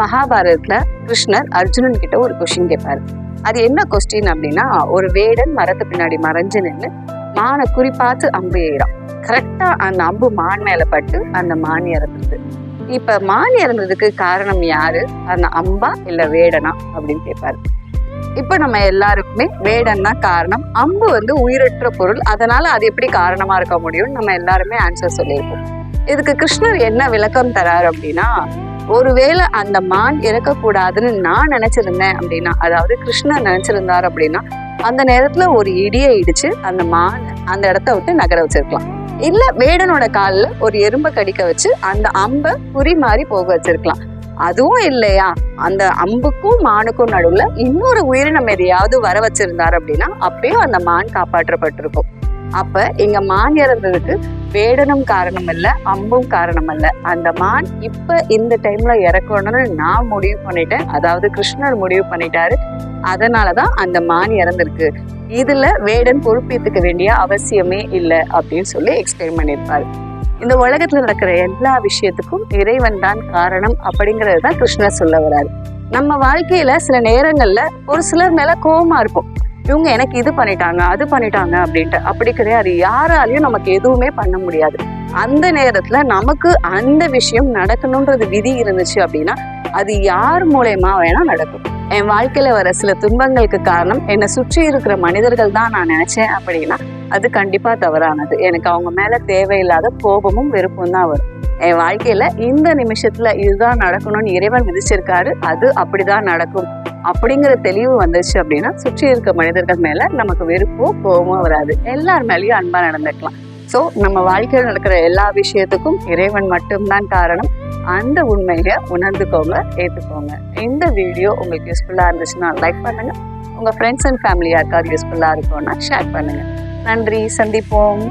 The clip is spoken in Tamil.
மகாபாரதத்துல கிருஷ்ணர் அர்ஜுனன் கிட்ட ஒரு கொஸ்டின் கேட்பாரு அது என்ன கொஸ்டின் அப்படின்னா ஒரு வேடன் மரத்து பின்னாடி மறைஞ்சு நின்று மானை குறிப்பாத்து அம்பு எய்கிறான் கரெக்டா அந்த அம்பு மான் மேல பட்டு அந்த மான் இறந்துருது. இப்ப மான் இறந்ததுக்கு காரணம் யாரு? அந்த அம்பா இல்ல வேடனா அப்படின்னு கேட்பாரு இப்ப நம்ம எல்லாருக்குமே வேடன் தான் காரணம் அம்பு வந்து உயிரற்ற பொருள். அதனால அது எப்படி காரணமா இருக்க முடியும் நம்ம எல்லாருமே ஆன்சர் சொல்லியிருக்கோம். இதுக்கு கிருஷ்ணர் என்ன விளக்கம் தராரு அப்படின்னா ஒருவேளை அந்த மான் இறக்கக்கூடாதுன்னு நான் நினைச்சிருந்தேன் அப்படின்னா அதாவது கிருஷ்ணன் நினைச்சிருந்தார் அப்படின்னா அந்த நேரத்துல ஒரு இடியை இடிச்சு அந்த மான் அந்த இடத்த விட்டு நகர வச்சிருக்கலாம். இல்ல வேடனோட காலில் ஒரு எறும்பை கடிக்க வச்சு அந்த அம்பை குறி மாறி போக வச்சிருக்கலாம். அதுவும் இல்லையா? அந்த அம்புக்கும் மானுக்கும் நடுவுல இன்னொரு உயிரினம் எதையாவது வர வச்சிருந்தார் அப்படின்னா அப்பயும் அந்த மான் காப்பாற்றப்பட்டிருக்கும். அப்ப இங்க மான் இறந்ததுக்கு வேடனும் காரணம் இல்ல அம்பும் காரணம் இல்ல அந்த மான் இப்ப இந்த டைம்ல இறக்கணும்னு நான் முடிவு பண்ணிட்டேன். அதாவது கிருஷ்ணர் முடிவு பண்ணிட்டாரு. அதனாலதான் அந்த மான் இறந்திருக்கு. இதுல வேடன் பொறுப்பேற்றுக்க வேண்டிய அவசியமே இல்லை அப்படின்னு சொல்லி எக்ஸ்பிளைன் பண்ணியிருப்பாரு. இந்த உலகத்துல நடக்கிற எல்லா விஷயத்துக்கும் இறைவன் தான் காரணம் அப்படிங்கறது தான் கிருஷ்ணர் சொல்ல வராரு. நம்ம வாழ்க்கையில சில நேரங்கள்ல ஒரு சிலர் மேல கோபமா இருக்கும் இவங்க எனக்கு இது பண்ணிட்டாங்க அது பண்ணிட்டாங்க அப்படின்ட்டு. அப்படி கிடையாது. யாராலையும் நமக்கு எதுவுமே பண்ண முடியாது. அந்த நேரத்துல நமக்கு அந்த விஷயம் நடக்கணுன்றது விதி இருந்துச்சு அப்படின்னா அது யார் மூலயமா வேணா நடக்கும். என் வாழ்க்கையில வர சில துன்பங்களுக்கு காரணம் என்னை சுற்றி இருக்கிற மனிதர்கள் தான் நான் நினைச்சேன் அப்படின்னா அது கண்டிப்பா தவறானது. எனக்கு அவங்க மேல தேவையில்லாத கோபமும் வெறுப்பும் தான் வரும். என் வாழ்க்கையில இந்த நிமிஷத்துல இதுதான் நடக்கணும்னு இறைவன் விதிச்சிருக்காரு அது அப்படிதான் நடக்கும். அப்படிங்கிற தெளிவு வந்துச்சு அப்படின்னா சுற்றி இருக்க மனிதர்கள் மேல நமக்கு வெறுப்போ கோபமோ வராது. எல்லார் மேலேயும் அன்பா நடந்துக்கலாம். ஸோ நம்ம வாழ்க்கையில் நடக்கிற எல்லா விஷயத்துக்கும் இறைவன் மட்டும்தான் காரணம். அந்த உண்மையை உணர்ந்துக்கோங்க ஏற்றுக்கோங்க இந்த வீடியோ உங்களுக்கு யூஸ்ஃபுல்லாக இருந்துச்சுன்னா லைக் பண்ணுங்க. உங்க ஃப்ரெண்ட்ஸ் அண்ட் ஃபேமிலி யாருக்காவது யூஸ்ஃபுல்லாக இருக்கும்னா ஷேர் பண்ணுங்க. நன்றி சந்திப்போம்.